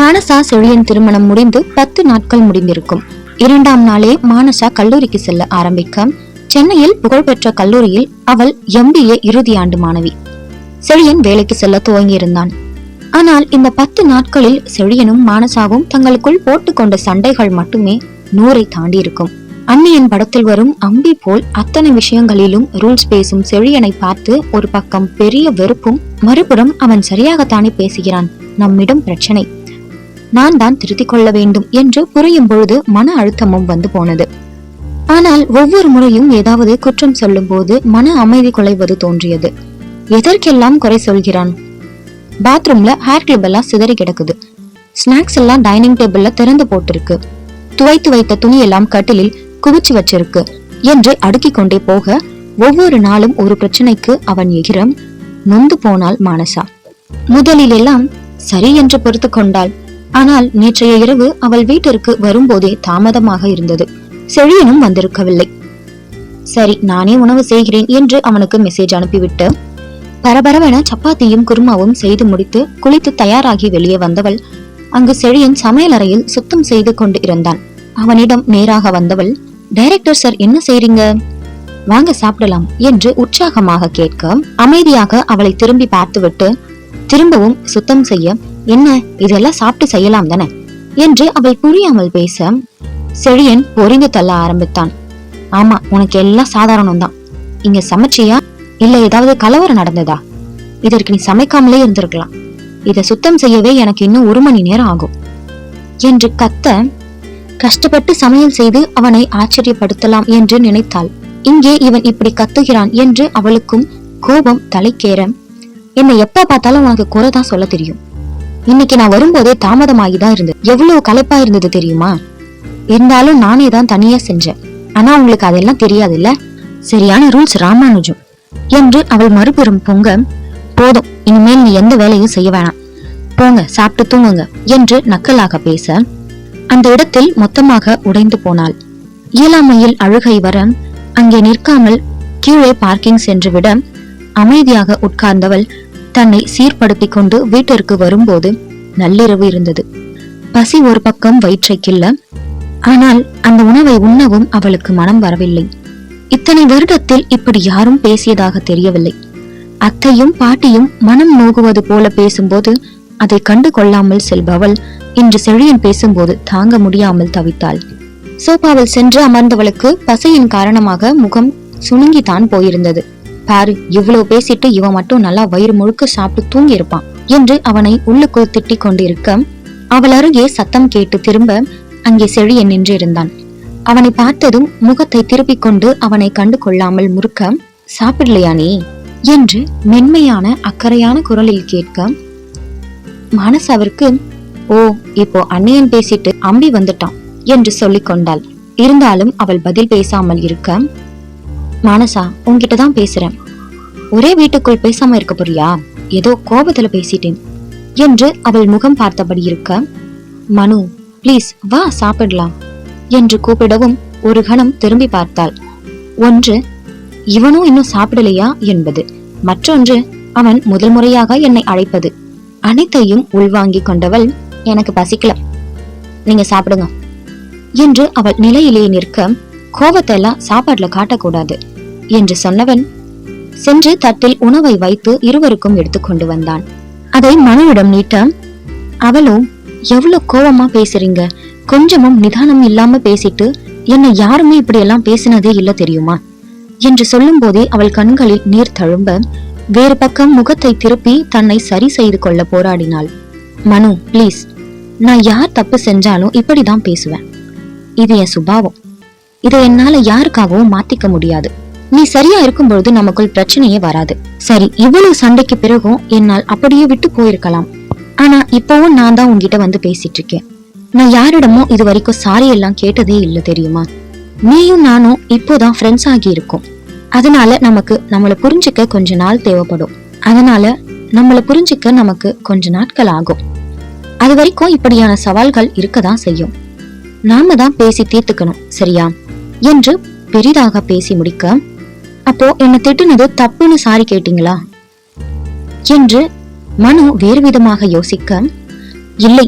மானசா செழியன் திருமணம் முடிந்து பத்து நாட்கள் முடிந்திருக்கும். இரண்டாம் நாளே மானசா கல்லூரிக்கு செல்ல ஆரம்பிக்க சென்னையில் புகழ்பெற்ற கல்லூரியில் அவள் எம்பிஏ இறுதி ஆண்டு மாணவி. செழியன் வேலைக்கு செல்ல துவங்கியிருந்தான். ஆனால் இந்த பத்து நாட்களில் செழியனும் மானசாவும் தங்களுக்குள் போட்டுக்கொண்ட சண்டைகள் மட்டுமே நூறை தாண்டி இருக்கும் அன்னியன் படத்தில் வரும் அம்பி போல் அத்தனை விஷயங்களிலும் ரூல்ஸ் பேசும் செழியனை பார்த்து ஒரு பக்கம் பெரிய வெறுப்பும் மறுபுறம் அவன் சரியாகத்தானே பேசுகிறான். நம்மிடம் பிரச்சனை. நான் தான் திருத்திக் கொள்ள வேண்டும் என்று புரியும் பொழுது மன அழுத்தமும் வந்து போனது. ஆனால் ஒவ்வொரு முறையும் ஏதாவது குற்றம் சொல்லும் போது மன அமைதி குலைவது தோன்றியது. எதற்கெல்லாம் குறை சொல்கிறான்? பாத்ரூம்ல ஹேர் கிளிப் எல்லாம் சிதறி கிடக்குது. ஸ்நாக்ஸ் எல்லாம் டைனிங் டேபிள்ல திறந்து போட்டிருக்கு. துவைத்து வைத்த துணி எல்லாம் கட்டிலில் குவிச்சு வச்சிருக்கு என்று அடுக்கிக் கொண்டே போக ஒவ்வொரு நாளும் ஒரு பிரச்சனைக்கு அவன் எகிரம் நொந்து போனாள் மானசா. முதலில் எல்லாம் சரி என்று பொறுத்து கொண்டாள். ஆனால் நேற்றைய இரவு அவள் வீட்டிற்கு வரும்போதே தாமதமாக இருந்தது. செழியனும் வந்திருக்கவில்லை. சரி நானே உணவு செய்கிறேன் என்று அவனுக்கு மெசேஜ் அனுப்பிவிட்டு பரபரவென சப்பாத்தியும் குருமாவும் செய்து முடித்து குளித்து தயாராகி வெளியே வந்தவள் அங்கு செழியன் சமையலறையில் சுத்தம் செய்து கொண்டு இருந்தான் அவனிடம் நேராக வந்தவள் டைரக்டர் சார் என்ன செய்றீங்க? வாங்க சாப்பிடலாம் என்று உற்சாகமாக கேட்க அமைதியாக அவளை திரும்பி பார்த்துவிட்டு திரும்பவும் சுத்தம் செய்ய என்ன இதெல்லாம் சாப்பிட்டு செய்யலாம் தானே? என்று அவள் புரியாமல் பேச செழியன் பொறிந்து தள்ள ஆரம்பித்தான். ஆமா உனக்கு எல்லாம் சாதாரணம் தான் இங்க சமைச்சியா? இல்ல ஏதாவது கலவரம் நடந்ததா? இதற்கு நீ சமைக்காமலே இருந்திருக்கலாம். இத சுத்தம் செய்யவே எனக்கு இன்னும் ஒரு மணி நேரம் ஆகும். என்று கத்த கஷ்டப்பட்டு சமையல் செய்து அவனை ஆச்சரியப்படுத்தலாம் என்று நினைத்தாள். இங்கே இவன் இப்படி கத்துகிறான் என்று அவளுக்கும் கோபம் தலைக்கேற. என்னை எப்ப பார்த்தாலும் உனக்கு குறை தான் சொல்ல தெரியும். இன்னைக்கு நான் வரும்போதே தாமதமாகி தான் இருந்தது. எவ்வளவு களைப்பா இருந்தது தெரியுமா? இருந்தாலும் நானே தான் தனியா செஞ்சேன் ஆனா உங்களுக்கு அதெல்லாம் தெரியாது இல்ல சரியான ரூல்ஸ் ராமானுஜம். என்று அவள் மறுபுறம் பொங்க போதும் இனிமேல் நீ எந்த வேலையும் செய்ய வேணாம். போங்க சாப்பிட்டு தூங்குங்க என்று நக்கலாக பேச அந்த இடத்தில் மொத்தமாக உடைந்து போனாள். இயலாமையில் அழுகை வர அங்கே நிற்காமல் கீழே பார்க்கிங் சென்று விட அமைதியாக உட்கார்ந்தவள் தன்னை சீர்படுத்திக் கொண்டு வீட்டிற்கு வரும்போது நள்ளிரவு இருந்தது. பசி ஒரு பக்கம் வயிற்றை கிள்ள ஆனால் அந்த உணவை உண்ணவும் அவளுக்கு மனம் வரவில்லை. இத்தனை வருடத்தில் இப்படி யாரும் பேசியதாக தெரியவில்லை. அத்தையும் பாட்டியும் மனம் நோகுவது போல பேசும்போது அதை கண்டு கொள்ளாமல் செல்பவள் இன்று செழியன் பேசும்போது தாங்க முடியாமல் தவித்தாள். சோபாவில் சென்று அமர்ந்தவளுக்கு பசியின் காரணமாக முகம் சுணுங்கித்தான் போயிருந்தது. பாரு இவ்வளவு பேசிட்டு இவன் மட்டும் நல்லா வயிறு முழுக்க சாப்பிட்டு தூங்கி இருப்பான் என்று அவனை உள்ளுக்குள் திட்டிக் கொண்டிருக்க அவள் அருகே சத்தம் கேட்டு திரும்ப அங்கே செழியன் நின்று இருந்தான் அவனை பார்த்ததும் முகத்தை திருப்பிக் கொண்டு அவனை கண்டு கொள்ளாமல் முறுக்க சாப்பிடலையா நீ? என்று மென்மையான அக்கறையான குரலில் கேட்க மனசாவிற்கு ஓ இப்போ அண்ணியன் பேசிட்டு அம்பி வந்துட்டான் என்று சொல்லிக் கொண்டாள். இருந்தாலும் அவள் பதில் பேசாமல் இருக்க மானசா உன்கிட்ட தான் பேசுறேன். ஒரே வீட்டுக்குள் பேசாம இருக்க போறியா? ஏதோ கோபத்துல பேசிட்டேன். என்று அவள் முகம் பார்த்தபடி இருக்க மனு ப்ளீஸ் வா சாப்பிடலாம். என்று கூப்பிடவும் ஒரு கணம் திரும்பி பார்த்தாள். ஒன்று இவனும் இன்னும் சாப்பிடலையா? என்பது. மற்றொன்று அவன் முதல் முறையாக என்னை அழைப்பது. அனைத்தையும் உள்வாங்கி கொண்டவள் எனக்கு பசிக்கல. நீங்க சாப்பிடுங்க. என்று அவள் நிலையிலேயே நிற்க கோபத்தை எல்லாம் சாப்பாடுல காட்டக்கூடாது. என்று சொன்னவன் சென்று தட்டில் உணவை வைத்து இருவருக்கும் எடுத்துக்கொண்டு வந்தான். அதை மனுவிடம் நீட்ட அவளும் எவ்வளவு கோவமா பேசுறீங்க? கொஞ்சமும் நிதானம் இல்லாம பேசிட்டு என்னை யாருமே இப்படி எல்லாம் பேசினதே இல்ல தெரியுமா? என்று சொல்லும் போதே அவள் கண்களில் நீர் தழும்ப வேறு பக்கம் முகத்தை திருப்பி தன்னை சரி செய்து கொள்ள போராடினாள். மனு ப்ளீஸ் நான் யார் தப்பு செஞ்சாலும் இப்படிதான் பேசுவேன். இது என் சுபாவம். இதை என்னால யாருக்காகவும் மாத்திக்க முடியாது. நீ சரியா இருக்கும்பொழுது நமக்குள் பிரச்சனையே வராது. சரி இவ்வளவு சண்டைக்கு பிறகும் என்னால் அப்படியே விட்டு போயிருக்கலாம். ஆனா இப்பவும் நான் தான் உன்கிட்ட வந்து பேசிட்டு இருக்கேன் நான் யாரிடமும் இது வரைக்கும் சாரி எல்லாம் கேட்டதே இல்ல தெரியுமா? நீயும் நானும் இப்போதான் ஃப்ரெண்ட்ஸ் ஆகி இருக்கோம். அதனால நமக்கு நம்மள புரிஞ்சுக்க கொஞ்ச நாள் தேவைப்படும். அதனால நம்மள புரிஞ்சுக்க நமக்கு கொஞ்ச நாட்கள் ஆகும். அது வரைக்கும் இப்படியான சவால்கள் இருக்கதான் செய்யும். நாம தான் பேசி தீர்த்துக்கணும் சரியா? என்று பெரிதாக பேசி முடிக்க அப்போ என்ன திட்டுனது தப்புன்னு சாரி கேட்டீங்களா? என்று மனு வேறு விதமாக யோசிக்க இல்லை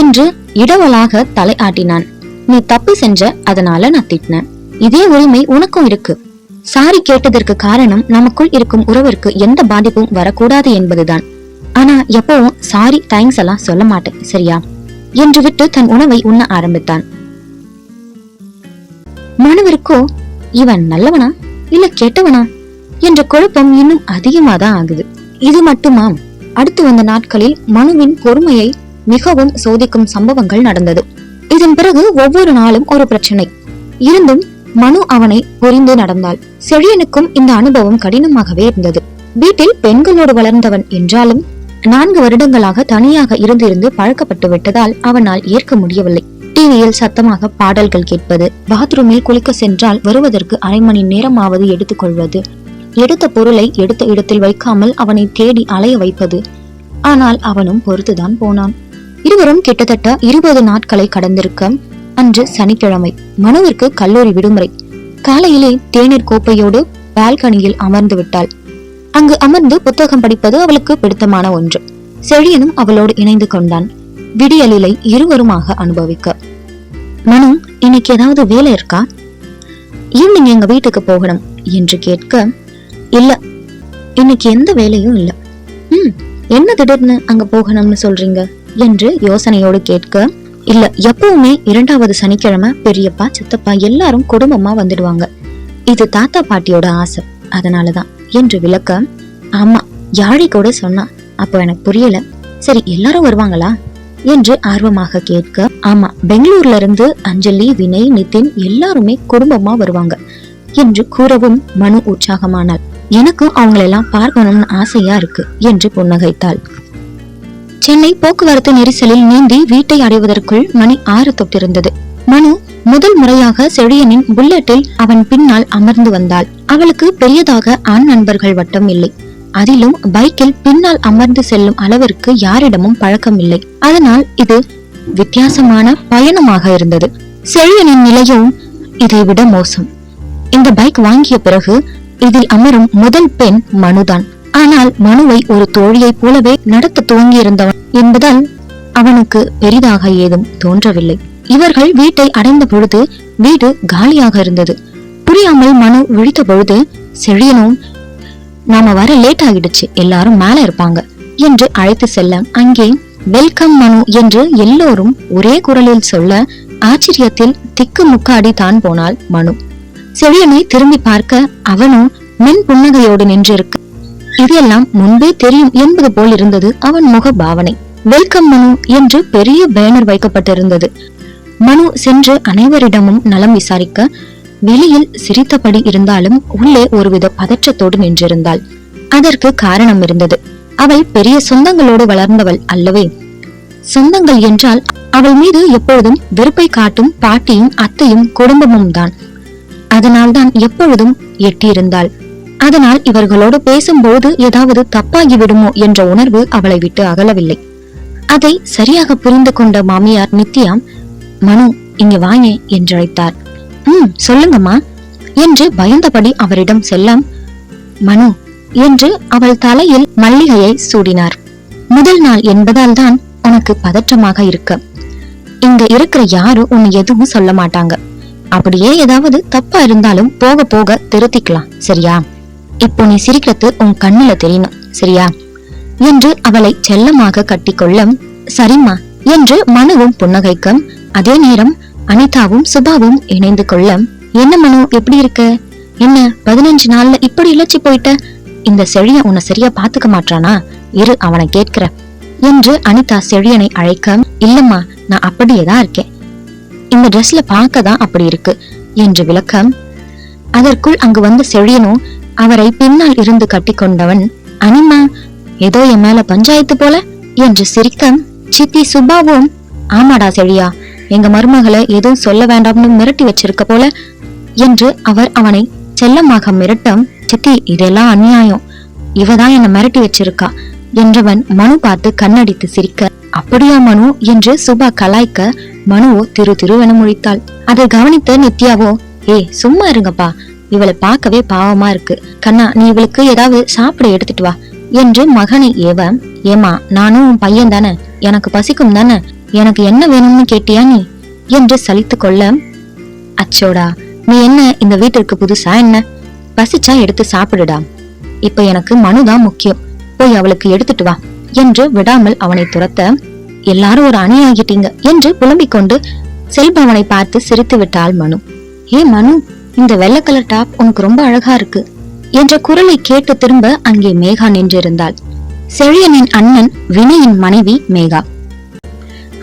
என்று இடவலாக தலை ஆட்டினான். நீ தப்பு செஞ்ச அதனால நான் திட்டினேன். இதே உரிமை உனக்கும் இருக்கு. சாரி கேட்டதற்கு காரணம் நமக்குள் இருக்கும் உறவிற்கு எந்த பாதிப்பும் வரக்கூடாது என்பதுதான். ஆனா எப்பவும் சாரி தேங்க்ஸ் எல்லாம் சொல்ல மாட்டேன் சரியா? என்று விட்டு தன் உணவை உண்ண ஆரம்பித்தான். மனுவிற்கோ இவன் நல்லவனா? இல்ல கெட்டவனா? என்ற குழப்பம் இன்னும் அதிகமா தான் ஆகுது. இது மட்டுமாம் அடுத்து வந்த நாட்களில் மனுவின் பொறுமையை மிகவும் சோதிக்கும் சம்பவங்கள் நடந்தது. இதன் பிறகு ஒவ்வொரு நாளும் ஒரு பிரச்சனை. இருந்தும் மனு அவனை புரிந்து நடந்தாள். செழியனுக்கும் இந்த அனுபவம் கடினமாகவே இருந்தது. வீட்டில் பெண்களோடு வளர்ந்தவன் என்றாலும் நான்கு வருடங்களாக தனியாக இருந்திருந்து பழக்கப்பட்டு விட்டதால் அவனால் ஏற்க முடியவில்லை. டிவியில் சத்தமாக பாடல்கள் கேட்பது பாத்ரூமில் குளிக்க சென்றால் வருவதற்கு அரை மணி நேரமாவது எடுத்துக்கொள்வது. எடுத்த பொருளை எடுத்த இடத்தில் வைக்காமல் அவனை தேடி அலைய வைப்பது. ஆனால் அவனும் பொறுத்துதான் போனான். இருவரும் கிட்டத்தட்ட இருபது நாட்களை கடந்திருக்க அன்று சனிக்கிழமை மனுவிற்கு கல்லூரி விடுமுறை. காலையிலே தேநீர் கோப்பையோடு பால்கனியில் அமர்ந்து விட்டாள். அங்கு அமர்ந்து புத்தகம் படிப்பது அவளுக்கு பிடித்தமான ஒன்று. செழியனும் அவளோடு இணைந்து கொண்டான். விடியலிலை இருவருமாக அனுபவிக்க. மனு இன்னைக்கு ஏதாவது வேலை இருக்கா? ஈவினிங் எங்க வீட்டுக்கு போகணும் என்று கேட்க இல்ல இன்னைக்கு எந்த வேலையும் இல்ல. ம் என்ன திடீர்னு அங்க போகணும்னு சொல்றீங்க? என்று யோசனையோடு கேட்க இல்ல எப்பவுமே இரண்டாவது சனிக்கிழமை பெரியப்பா சித்தப்பா எல்லாரும் குடும்பமா வந்துடுவாங்க. இது தாத்தா பாட்டியோட ஆசை அதனாலதான் என்று விளக்க ஆமா யாழை கூட சொன்னா அப்போ எனக்கு புரியல. சரி எல்லாரும் வருவாங்களா? என்று ஆர்வமாக கேட்க ஆமா பெங்களூர்ல இருந்து அஞ்சலி வினய் நிதின் எல்லாருமே குடும்பமா வருவாங்க என்று கூறவும் மனு உற்சாகமானாள். எனக்கும் அவங்களெல்லாம் பார்க்கணும்னு ஆசையா இருக்கு என்று புன்னகைத்தாள். சென்னை போக்குவரத்து நெரிசலில் நீந்தி வீட்டை அடைவதற்குள் மணி ஆறு தொட்டிருந்தது. மனு முதல் முறையாக செழியனின் புல்லட்டில் அவன் பின்னால் அமர்ந்து வந்தாள். அவளுக்கு பெரியதாக ஆண் நண்பர்கள் வட்டம் இல்லை. அதிலும் பைக்கில் பின்னால் அமர்ந்து செல்லும் அளவிற்கு யாரிடமும் பழக்கம் இல்லை அதனால் இது வித்தியாசமான பயணமாக இருந்தது. செழியனின் நிலையும் இதைவிட மோசம். இந்த பைக் வாங்கிய பிறகு இதில் அமரும் முதல் பெண் மனுதான். ஆனால் மனுவை ஒரு தோழியைப் போலவே நடத்த துவங்கியிருந்தவன் என்பதால் அவனுக்கு பெரிதாக ஏதும் தோன்றவில்லை. இவர்கள் வீட்டை அடைந்த பொழுது வீடு காலியாக இருந்தது. புரியாமல் மனு விழித்த பொழுது செழியனும் நாம வர லேட் ஆகிடுச்சு. எல்லாரும் மேல இருப்பாங்க. என்று அழைத்து செல்ல அங்கே வெல்கம் மனு என்று எல்லோரும் ஒரே குரலில் சொல்ல ஆச்சரியத்தில் திக்கு முக்காடி தான் போனாள் மனு. செழியனை திரும்பி பார்க்க அவனும் மென் புன்னகையோடு நின்றிருக்க இதெல்லாம் முன்பே தெரியும் என்பது போல் இருந்தது அவன் முக பாவனை. வெல்கம் மனு என்று பெரிய பேனர் வைக்கப்பட்டிருந்தது. மனு சென்று அனைவரிடமும் நலம் விசாரிக்க வெளியில் சிரித்தபடி இருந்தாலும் உள்ளே ஒருவித பதற்றத்தோடு நின்றிருந்தாள். அதற்கு காரணம் இருந்தது. அவள் பெரிய சொந்தங்களோடு வளர்ந்தவள் அல்லவே. சொந்தங்கள் என்றால் அவள் மீது எப்பொழுதும் வெறுப்பை காட்டும் பாட்டியும் அத்தையும் குடும்பமும் தான். அதனால்தான் எப்பொழுதும் எட்டியிருந்தாள். அதனால் இவர்களோடு பேசும்போது ஏதாவது தப்பாகி விடுமோ என்ற உணர்வு அவளை விட்டு அகலவில்லை. அதை சரியாக புரிந்து கொண்ட மாமியார் நித்யா மனு இங்கு வாங்க என்றழைத்தார். ம் சொல்லுங்கம்மா. என்று பயந்தபடி அவரிடம் செல்லம். மனு என்று அவள் தலையில் மல்லிகையை சூடினார். முதல் நாள் என்பதால் தான் உனக்கு பதற்றமாக இருக்க. இங்க இருக்கிற யாரும் உன்னை எதுவும் சொல்ல மாட்டாங்க. அப்படியே ஏதாவது தப்பா இருந்தாலும் போக போக திருத்திக்கலாம் சரியா? இப்போ நீ சிரிக்கிறது உன் கண்ணுல தெரியணும் சரியா? என்று அவளை செல்லமாக கட்டிக்கொள்ள சரிம்மா என்று மனுவும் புன்னகைக்கும் அதே நேரம் அனிதாவும் சுபாவும் இணைந்து கொள்ள என்ன மனு எப்படி இருக்க? என்ன பதினஞ்சு நாள்ல இப்படி இழைச்சி போயிட்ட? இந்த செழிய உன்னை சரியா பாத்துக்க மாட்டானா? இரு அவனை கேட்கிற என்று அனிதா செழியனை அழைக்க இல்லம்மா நான் அப்படியேதான் இருக்கேன். இந்த ட்ரெஸ்ல பார்க்க தான் அப்படி இருக்கு என்று விளக்க அதற்குள் அங்கு வந்த செழியனும் அவரை பின்னால் இருந்து கட்டிக்கொண்டவன் அனிமா ஏதோ என் மேல பஞ்சாயத்து போல? என்று சிரிக்க சித்தி சுபாவும் ஆமாடா செழியா எங்க மருமகளை எதுவும் சொல்ல வேண்டாம்னு மிரட்டி வச்சிருக்க போல என்று அவர் அவனை செல்லமாக மிரட்டம் சித்தி இதெல்லாம் அநியாயம். இவதான் என்ன மிரட்டி வச்சிருக்கா என்றவன் மனு பார்த்து கண்ணடித்து சிரிக்க அப்படியா மனு? என்று சுபா கலாய்க்க மனுவோ திரு திருவென முழித்தாள். அதை கவனித்த நித்யாவோ ஏய் சும்மா இருங்கப்பா. இவளை பார்க்கவே பாவமா இருக்கு. கண்ணா நீ இவளுக்கு ஏதாவது சாப்பிட எடுத்துட்டு வா என்று மகனை ஏவ ஏமா நானும் உன் பையன் தானே எனக்கு பசிக்கும் தானே. எனக்கு என்ன வேணும்னு கேட்டியா நீ? என்று சலித்து கொள்ள அச்சோடா நீ என்ன இந்த வீட்டிற்கு புதுசா என்ன? பசிச்சா எடுத்து சாப்பிடுடா. இப்ப எனக்கு மனுதான் முக்கியம். போய் அவளுக்கு எடுத்துட்டு வா. என்று விடாமல் அவனை துரத்த எல்லாரும் ஒரு அணியாகிட்டீங்க. என்று புலம்பிக் கொண்டு செல்பவனை பார்த்து சிரித்து விட்டாள் மனு. ஏ மனு இந்த வெள்ளை கலர் டாப் உனக்கு ரொம்ப அழகா இருக்கு. என்ற குரலை கேட்டு திரும்ப அங்கே மேகா நின்றிருந்தாள். செழியனின் அண்ணன் வினயின் மனைவி மேகா.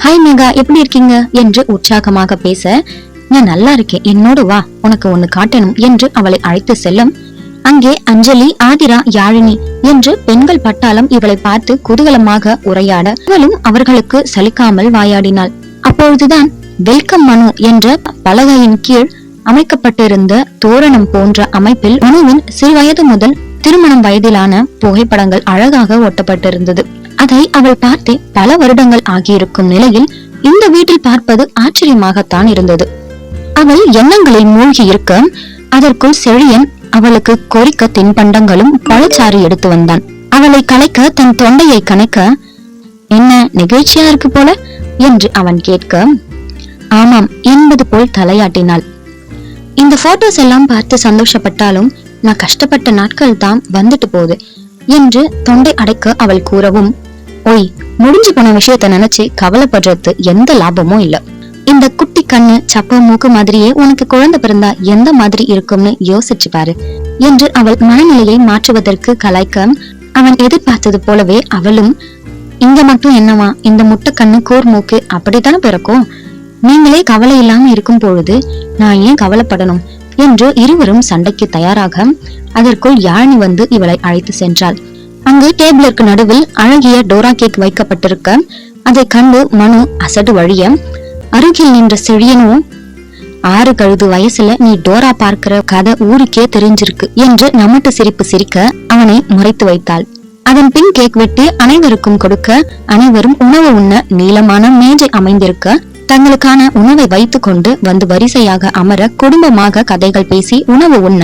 ஹாய் மேகா எப்படி இருக்கீங்க? என்று உற்சாகமாக பேச நான் நல்லா இருக்கேன். என்னோடு வா. உனக்கு ஒண்ணு காட்டணும் என்று அவளை அழைத்து செல்லும். அங்கே அஞ்சலி ஆதிரா யாழினி என்று பெண்கள் பட்டாளம் இவளை பார்த்து குதூகலமாக உரையாட இவளும் அவர்களுக்கு சலிக்காமல் வாயாடினாள். அப்பொழுதுதான் வெல்கம் மனு என்ற பலகையின் கீழ் அமைக்கப்பட்டிருந்த தோரணம் போன்ற அமைப்பில் மனுவின் சிறுவயது முதல் திருமணம் வயதிலான புகைப்படங்கள் அழகாக ஒட்டப்பட்டிருந்தது. அதை அவள் பார்த்தே பல வருடங்கள் ஆகியிருக்கும் நிலையில் இந்த வீட்டில் பார்ப்பது ஆச்சரியமாகத்தான் இருந்தது. அவள் எண்ணங்களில் மூழ்கி இருக்க அதற்குள் செழியன் அவளுக்கு கொறிக்க தின்பண்டங்களும் பழச்சாறு எடுத்து வந்தான். அவளை கலைக்க தன் தொண்டையை கணக்க என்ன நிகழ்ச்சியா இருக்கு போல? என்று அவன் கேட்க ஆமாம் என்பது போல் தலையாட்டினாள். இந்த போட்டோஸ் எல்லாம் பார்த்து சந்தோஷப்பட்டாலும் நான் கஷ்டப்பட்ட நாட்கள் தான் வந்துட்டு போகுது என்று தொண்டை அடைக்க அவள் கூறவும் ஓய் முடிஞ்சு போன விஷயத்த நினைச்சு கவலைப்படுறது எந்த லாபமும் இல்ல. இந்த குட்டி கண்ணு சப்ப மூக்கு மாதிரியே உனக்கு குழந்தை பிறந்தா எந்த மாதிரி இருக்கும்னு யோசிச்சு பாரு. என்று அவள் மனநிலையை மாற்றுவதற்கு கலாய்க்க அவன் எதிர்பார்த்தது போலவே அவளும் இங்க மட்டும் என்னவா இந்த முட்டை கண்ணு கூர் மூக்கு அப்படித்தானே பிறக்கும்? நீங்களே கவலை இல்லாம இருக்கும் பொழுது நான் ஏன் கவலைப்படணும்? என்று இருவரும் சண்டைக்கு தயாராக அதற்குள் யாழினி வந்து இவளை அழைத்து சென்றாள். அங்கு டேபிளுக்கு நடுவில் அழகிய டோரா கேக் வைக்கப்பட்டிருக்க அதை கண்டு மனு அசடு வழிய அருகில் நின்ற செழியனும் ஆறு கழுது வயசுல நீ டோரா பார்க்கிற கதை ஊருக்கே தெரிஞ்சிருக்கு என்று நமட்டு சிரிப்பு சிரிக்க அவனை முறைத்து வைத்தாள். அதன் பின் கேக் வெட்டி அனைவருக்கும் கொடுக்க அனைவரும் உணவு உண்ண நீளமான மேஜை அமைந்திருக்க தங்களுக்கான உணவை வைத்துக் கொண்டு வந்து வரிசையாக அமர குடும்பமாக கதைகள் பேசி உணவு உண்ண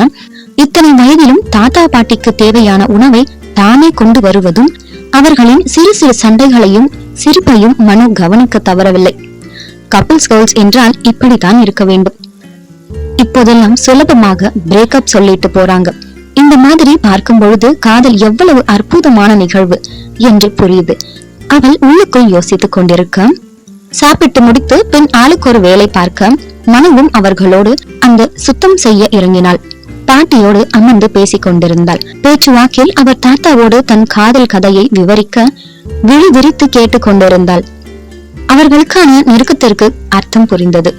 இத்தனை வயதிலும் தாத்தா பாட்டிக்கு தேவையான உணவை தானே கொண்டு வருவதும் அவர்களின் சிறு சிறு சண்டைகளையும் சிரிப்பையும் மனு கவனிக்க தவறவில்லை. கப்பிள்ஸ் கேர்ள்ஸ் என்றால் இப்படித்தான் இருக்க வேண்டும். இப்போதெல்லாம் சுலபமாக பிரேக்கப் சொல்லிட்டு போறாங்க. இந்த மாதிரி பார்க்கும் பொழுது காதல் எவ்வளவு அற்புதமான நிகழ்வு என்று புரியுது. அவள் உள்ளுக்குள் யோசித்துக் கொண்டிருக்க சாப்பிட்டு முடித்து பின் ஆளுக்கு ஒரு வேலை பார்க்க மனுவும் அவர்களோடு அந்த சுத்தம் செய்ய இறங்கினாள். பாட்டியோடு அமர்ந்து பேசிக் கொண்டிருந்தாள் பேச்சுவாக்கில் அவர் தாத்தாவோடு தன் காதல் கதையை விவரிக்க விழி விரித்து கேட்டுக் கொண்டிருந்தாள் அவர்களுக்கான நெருக்கத்திற்கு அர்த்தம் புரிந்தது.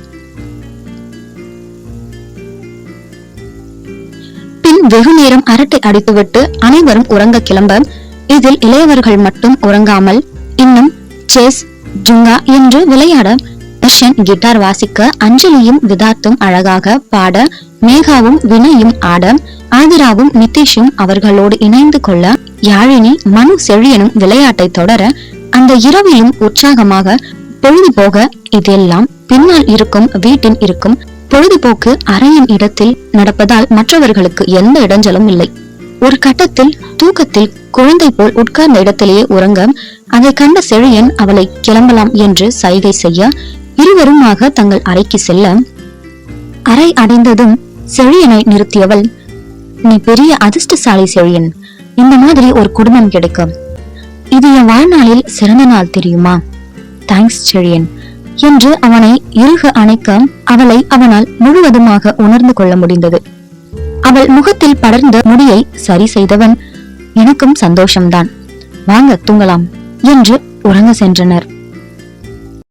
பின் வெகு நேரம் அரட்டை அடித்துவிட்டு அனைவரும் உறங்க கிளம்ப இதில் இளையவர்கள் மட்டும் உறங்காமல் இன்னும் செஸ் ஜுங்கா என்று விளையாட கிட்டார் வாசிக்க அஞ்சலியும் விதார்த்தும் அழகாக பாட மேகாவும் வினயும் ஆட ஆதிராவும் நிதிஷும் அவர்களோடு இணைந்து கொள்ள யாழினி மனு செழியனும் விளையாட்டை தொடர அந்த இரவிலும் உற்சாகமாக பொழுது போக இதெல்லாம் பின்னால் இருக்கும் வீட்டின் இருக்கும் பொழுதுபோக்கு அறையின் இடத்தில் நடப்பதால் மற்றவர்களுக்கு எந்த இடைஞ்சலும் இல்லை. ஒரு கட்டத்தில் தூக்கத்தில் குழந்தை போல் உட்கார்ந்த இடத்திலேயே உறங்க அதை கண்ட செழியன் அவளை கிளம்பலாம் என்று சைகை செய்ய இருவருமாக தங்கள் அறைக்கு செல்ல அறை அடைந்ததும் செழியனை நிறுத்தியவள். நீ பெரிய அதிர்ஷ்டசாலி செழியன். இந்த மாதிரி ஒரு குடும்பம் கிடைக்கும். இது என் வாழ்நாளில் சிறந்த நாள் தெரியுமா? தேங்க்ஸ் செழியன். என்று அவனை இறுக அணைக்க அவளை அவனால் முழுவதுமாக உணர்ந்து கொள்ள முடிந்தது. அவள் முகத்தில் படர்ந்த முடியை சரி செய்தவன் எனக்கும் சந்தோஷம்தான். வாங்க தூங்கலாம். என்று உறங்க சென்றனர்.